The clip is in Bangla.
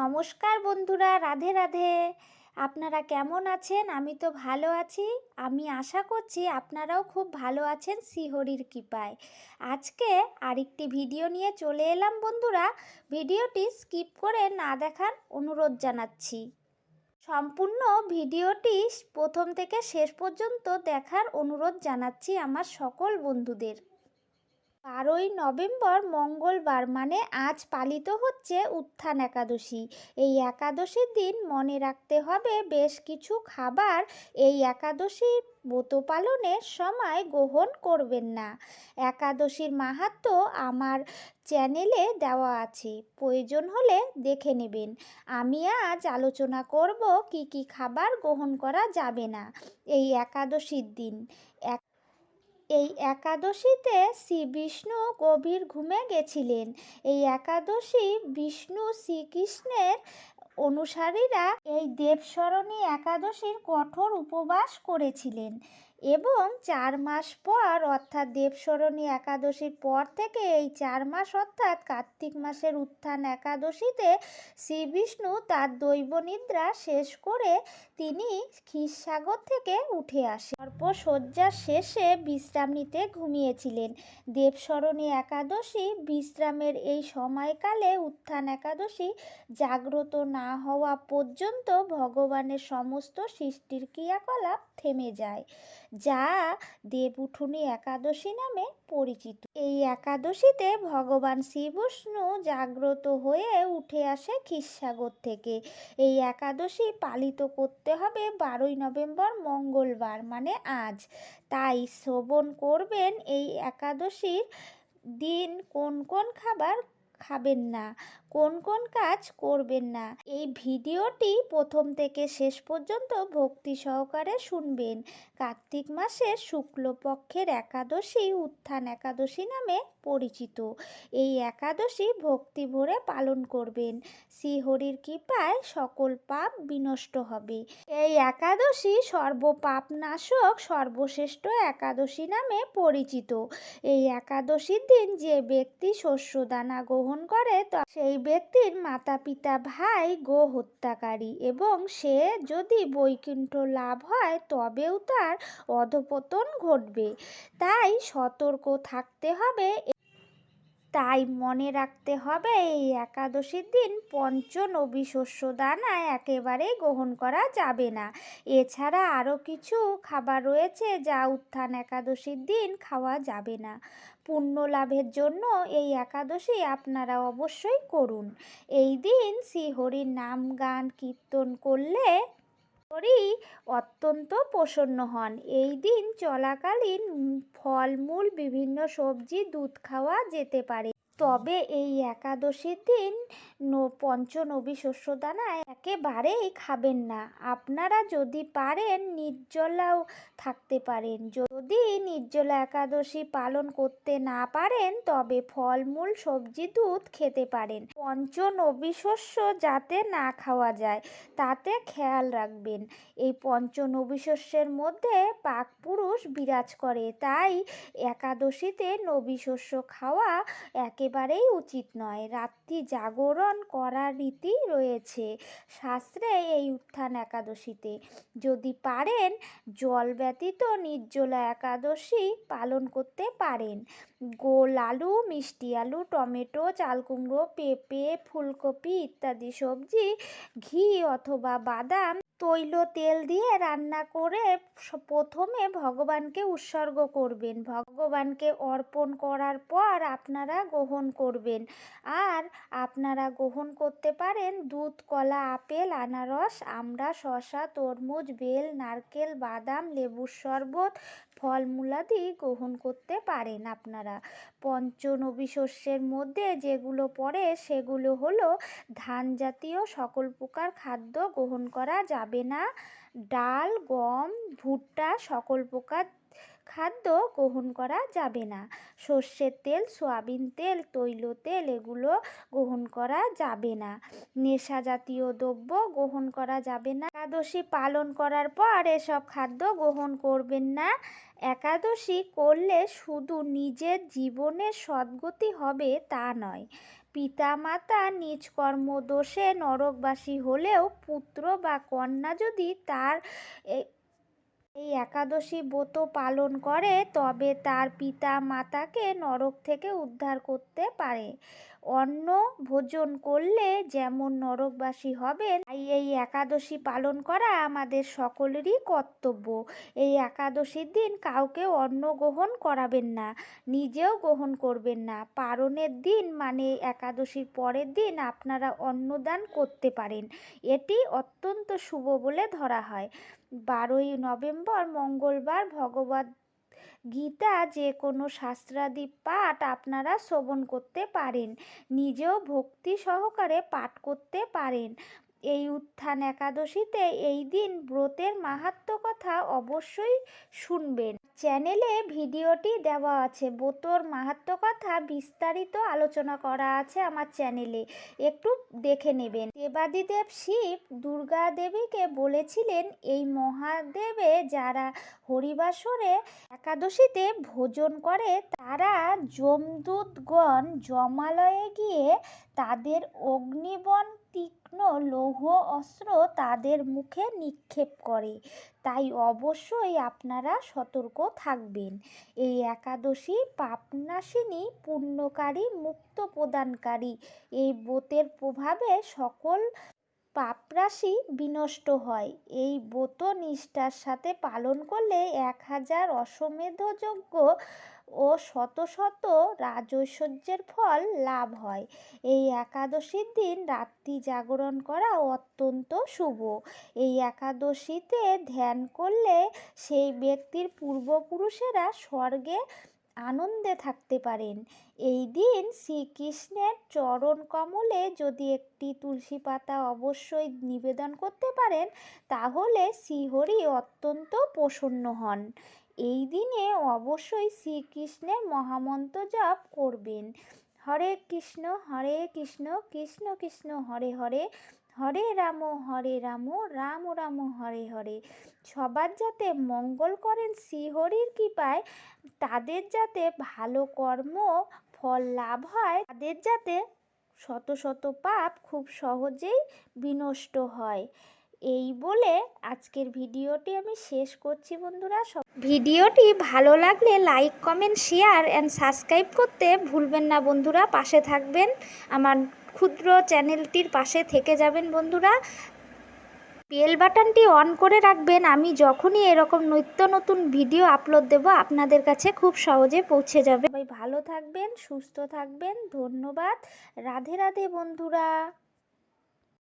নমস্কার বন্ধুরা, রাধে রাধে। আপনারা কেমন আছেন? আমি তো ভালো আছি। আমি আশা করছি আপনারাও খুব ভালো আছেন শ্রীহরির কৃপায়। আজকে আরেকটি ভিডিও নিয়ে চলে এলাম বন্ধুরা। ভিডিওটি স্কিপ করে না দেখার অনুরোধ জানাচ্ছি। সম্পূর্ণ ভিডিওটি প্রথম থেকে শেষ পর্যন্ত দেখার অনুরোধ জানাচ্ছি আমার সকল বন্ধুদের। বারোই নভেম্বর মঙ্গলবার মানে আজ পালিত হচ্ছে উত্থান একাদশী। এই একাদশীর দিন মনে রাখতে হবে বেশ কিছু খাবার এই একাদশীর ব্রত পালনের সময় গ্রহণ করবেন না। একাদশীর মাহাত্ম আমার চ্যানেলে দেওয়া আছে, প্রয়োজন হলে দেখে নেবেন। আমি আজ আলোচনা করব কি কি খাবার গ্রহণ করা যাবে না এই একাদশীর দিন। এক এই একাদশীতে শ্রী বিষ্ণু গভীর ঘুমে গেছিলেন। এই একাদশী বিষ্ণু শ্রীকৃষ্ণের অনুসারীরা এই দেবসরণী একাদশীর কঠোর উপবাস করেছিলেন। এবং চার মাস পর, অর্থাৎ দেবস্মরণী একাদশীর পর থেকে এই চার মাস, অর্থাৎ কার্তিক মাসের উত্থান একাদশীতে শ্রী বিষ্ণু তার দৈবনিদ্রা শেষ করে তিনি ক্ষীরসাগর থেকে উঠে আসে আসেন সর্পশয্যার শেষে বিশ্রাম নিতে ঘুমিয়েছিলেন। দেবস্মরণী একাদশী বিশ্রামের এই সময়কালে উত্থান একাদশী জাগ্রত না হওয়া পর্যন্ত ভগবানের সমস্ত সৃষ্টির ক্রিয়াকলাপ থেমে যায়। যা দেবউঠুনি একাদশী নামে পরিচিত। এই একাদশীতে ভগবান শ্রীবিষ্ণু জাগ্রত হয়ে উঠে আসে ক্ষীরসাগর থেকে। এই একাদশী পালিত করতে হবে বারোই নভেম্বর মঙ্গলবার মানে আজ। তাই শ্রবণ করবেন এই একাদশীর দিন কোন কোন খাবার খাবেন না। কোন কোন কাজ করবেন না। এই ভিডিওটি প্রথম থেকে শেষ পর্যন্ত ভক্তি সহকারে শুনবেন। কার্তিক মাসের শুক্লপক্ষের একাদশী উত্থান একাদশী নামে পরিচিত। এই একাদশী ভক্তি ভরে পালন করবেন। শ্রীহরির কৃপায় সকল পাপ বিনষ্ট হবে। এই একাদশী সর্বপাপ নাশক সর্বশ্রেষ্ঠ একাদশী নামে পরিচিত। এই একাদশীর দিন যে ব্যক্তি শস্য দানা গ্রহণ করে সেই ব্যক্তির মাতা পিতা ভাই গো হত্যাকারী এবং সে যদি বৈকুণ্ঠ লাভ হয়, তবেও তার অধপতন ঘটবে। তাই সতর্ক থাকতে হবে। তাই মনে রাখতে হবে, এই একাদশীর দিন পঞ্চ শস্য দানা একেবারেই গ্রহণ করা যাবে না। এছাড়া আরও কিছু খাবার রয়েছে যা উত্থান একাদশীর দিন খাওয়া যাবে না। পুণ্য লাভের জন্য এই একাদশী আপনারা অবশ্যই করুন। এই দিন শ্রীহরির নাম গান কীর্তন করলে হরি অত্যন্ত প্রসন্ন হন। এই দিন চলাকালীন ফলমূল, বিভিন্ন সবজি, দুধ খাওয়া যেতে পারে। তবে এই একাদশীর দিন পঞ্চনবী শস্য দানা একেবারেই খাবেন না। আপনারা যদি পারেন নির্জলাও থাকতে পারেন। যদি নির্জলা একাদশী পালন করতে না পারেন, তবে ফলমূল, সবজি, দুধ খেতে পারেন। পঞ্চনবী শস্য যাতে না খাওয়া যায়, তাতে খেয়াল রাখবেন। এই পঞ্চনবী শস্যের মধ্যে পাক পুরুষ বিরাজ করে। তাই একাদশীতে নবী শস্য খাওয়া একেবারেই উচিত নয়। রাত্রি জাগরণ করার রীতি রয়েছে। শাস্ত্রে এই উত্থান একাদশীতে। যদি পারেন, জল ব্যতীত নির্জলা একাদশী পালন করতে পারেন। গোল আলু, মিষ্টি আলু, টমেটো চাল কুমড়ো পেঁপে, ফুলকপি ইত্যাদি সবজি, ঘি অথবা বাদাম তৈল তেল দিয়ে রান্না করে প্রথমে ভগবানকে উৎসর্গ করবেন। ভগবানকে অর্পণ করার পর আপনারা গ্রহণ করবেন। আর আপনারা গ্রহণ করতে পারেন দুধ, কলা, আপেল, আনারস, আমড়া শশা তরমুজ, বেল, নারকেল, বাদাম, লেবুর শরবত ফলমূলাদি গ্রহণ করতে পারেন আপনারা। পঞ্চনবী শস্যের মধ্যে যেগুলো পড়ে সেগুলো হলো ধান জাতীয় সকল প্রকার খাদ্য গ্রহণ করা যাবে না। ডাল, গম, ভুট্টা সকল প্রকার খাদ্য গ্রহণ করা যাবে না। সর্ষের তেল, সয়াবিন তেল, তৈল তেল এগুলো গ্রহণ করা যাবে না। নেশা জাতীয় দ্রব্য গ্রহণ করা যাবে না। একাদশী পালন করার পর এসব খাদ্য গ্রহণ করবেন না। একাদশী করলে শুধু নিজের জীবনের সদ্গতি হবে তা নয়। পিতামাতা নিজ কর্মদোষে নরকবাসী হলেও পুত্র বা কন্যা যদি তার এই একাদশী ব্রত পালন করে তবে তার পিতা মাতাকে নরক থেকে উদ্ধার করতে পারে। অন্ন ভোজন করলে যেমন নরকবাসী হবেন, তাই এই একাদশী পালন করা আমাদের সকলেরই কর্তব্য। এই একাদশীর দিন কাউকে অন্ন গ্রহণ করাবেন না, নিজেও গ্রহণ করবেন না। পারণের দিন মানে একাদশীর পরের দিন আপনারা অন্নদান করতে পারেন। এটি অত্যন্ত শুভ বলে ধরা হয়। বারোই নভেম্বর, মঙ্গলবার ভগবত গীতা যে কোনো শাস্ত্রাদি পাঠ আপনারা শ্রবণ করতে পারেন, নিজেও ভক্তি সহকারে পাঠ করতে পারেন। এই উত্থান একাদশীতে এই দিন ব্রতের মাহাত্ম কথা অবশ্যই শুনবেন। চ্যানেলে ভিডিওটি দেওয়া আছে। ব্রতর মাহাত্ম কথা বিস্তারিত আলোচনা করা আছে আমার চ্যানেলে। একটু দেখে নেবেন। দেবাদিদেব শিব দুর্গা দেবীকে বলেছিলেন, এই মহাদেবে যারা হরিবাসরে একাদশীতে ভোজন করে, তারা যমদূতগণ জমালয়ে গিয়ে তাদের অগ্নিবন তীক্ষ্ণ লৌহ অস্ত্র তাদের মুখে নিক্ষেপ করে। তাই অবশ্যই আপনারা সতর্ক থাকবেন। এই একাদশী পাপনাশিনী, পুণ্যকারী, মুক্ত প্রদানকারী, এই বোতের প্রভাবে সকল পাপরাশি বিনষ্ট হয়। এই ব্রত নিষ্ঠার সাথে পালন করলে এক হাজার অশ্বমেধ যজ্ঞ ও শত শত রাজৈশ্বর্যের ফল লাভ হয়। এই একাদশীর দিন রাত্রি জাগরণ করা অত্যন্ত শুভ। এই একাদশীতে ধ্যান করলে সেই ব্যক্তির পূর্বপুরুষেরা স্বর্গে আনন্দে থাকতে পারেন। এই দিন শ্রীকৃষ্ণের চরণ কমলে যদি একটি তুলসী পাতা অবশ্যই নিবেদন করতে পারেন, তাহলে শ্রীহরি অত্যন্ত প্রসন্ন হন। এই দিনে অবশ্যই শ্রীকৃষ্ণের মহামন্ত্র জপ করবেন। হরে কৃষ্ণ হরে কৃষ্ণ কৃষ্ণ কৃষ্ণ, হরে হরে হরে রাম হরে রাম রাম রাম, হরে হরে। সবার যাতে মঙ্গল করেন শ্রীহরির কৃপায়, তাদের যাতে ভালো কর্ম, ফল লাভ হয়, তাদের যাতে শত শত পাপ খুব সহজেই বিনষ্ট হয়। এই বলে আজকের ভিডিওটি আমি শেষ করছি বন্ধুরা। সব ভিডিওটি ভালো লাগলে like, comment, share and subscribe করতে ভুলবেন না বন্ধুরা। পাশে থাকবেন। আমার ক্ষুদ্র চ্যানেলটির পাশে থেকে যাবেন বন্ধুরা। বেল বাটনটি অন করে রাখবেন। আমি যখনই এরকম নিত্য নতুন ভিডিও আপলোড দেব, আপনাদের কাছে খুব সহজে পৌঁছে যাবে। ভালো থাকবেন, সুস্থ থাকবেন। ধন্যবাদ। রাধে রাধে বন্ধুরা।